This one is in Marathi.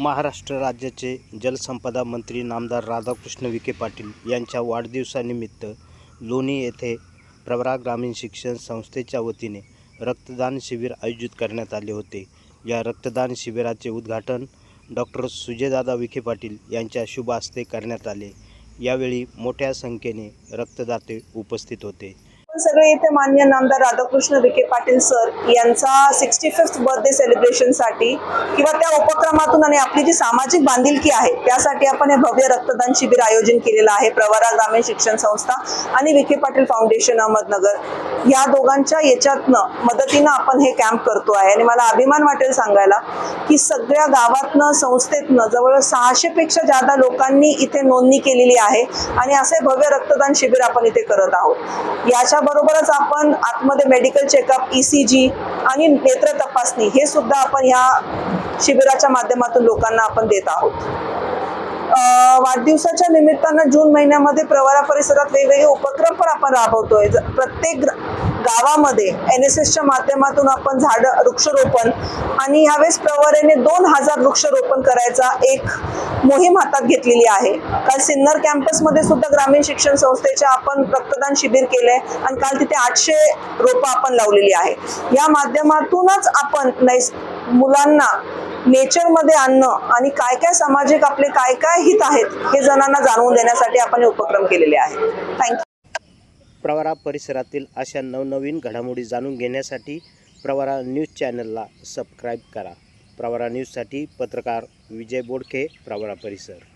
महाराष्ट्र राज्याचे जलसंपदा मंत्री नामदार राधाकृष्ण विखे पाटील यांच्या वाढदिवसानिमित्त लोणी येथे प्रवरा ग्रामीण शिक्षण संस्थेच्या वतीने रक्तदान शिबिर आयोजित करण्यात आले होते. या रक्तदान शिबिराचे उद्घाटन डॉक्टर सुजयदादा विखे पाटील यांच्या शुभ हस्ते करण्यात आले. यावेळी मोठ्या संख्येने रक्तदाते उपस्थित होते. सगळे इथे मान्य नामदार राधाकृष्ण विखे पाटील सर यांचा सिक्स्टी फिफ्थ बर्थडे सेलिब्रेशनसाठी किंवा त्या उपक्रमातून आणि आपली जी सामाजिक बांधिलकी आहे त्यासाठी आपण हे भव्य रक्तदान शिबिर आयोजन केलेलं आहे प्रवरा ग्रामीण शिक्षण संस्था आणि विखे पाटील फाउंडेशन अहमदनगर. या दोघांच्या याच्यातनं मदतीनं आपण हे कॅम्प करतो आहे. आणि मला अभिमान वाटेल सांगायला की सगळ्या गावातनं संस्थेतनं जवळ सहाशे पेक्षा जादा लोकांनी इथे नोंदणी केलेली आहे आणि असे भव्य रक्तदान शिबिर आपण इथे करत आहोत. याच्या बरोबरच आपण आतमध्ये मेडिकल चेकअप ईसीजी आणि नेत्र तपासणी हे सुद्धा आपण ह्या शिबिराच्या माध्यमातून लोकांना आपण देत आहोत. वाढदिवसाच्या निमित्तानं जून महिन्यामध्ये प्रवारा परिसरात वेगवेगळे उपक्रम पण आपण राबवतोय. प्रत्येक गावामध्ये एन एस एसच्या माध्यमातून आपण झाडं वृक्षरोपण आणि यावेळेस प्रवरेने दोन हजार वृक्षरोपण करायचा एक मोहीम हातात घेतलेली आहे. काल सिन्नर कॅम्पसमध्ये सुद्धा ग्रामीण शिक्षण संस्थेच्या आपण रक्तदान शिबिर केलंय आणि काल तिथे आठशे रोपं आपण लावलेली आहे. या माध्यमातूनच आपण नैस मुलांना नेचरमध्ये आणणं आणि काय काय सामाजिक आपले काय काय हित आहेत हे जणांना जाणवून देण्यासाठी आपण हे उपक्रम केलेले आहेत. थँक्यू प्रवारा परिसरातील अशा नवनवीन घडामोडी जाणून घेण्यासाठी प्रवारा न्यूज चॅनलला सबस्क्राईब करा. प्रवारा न्यूजसाठी पत्रकार विजय बोडखे प्रवारा परिसर.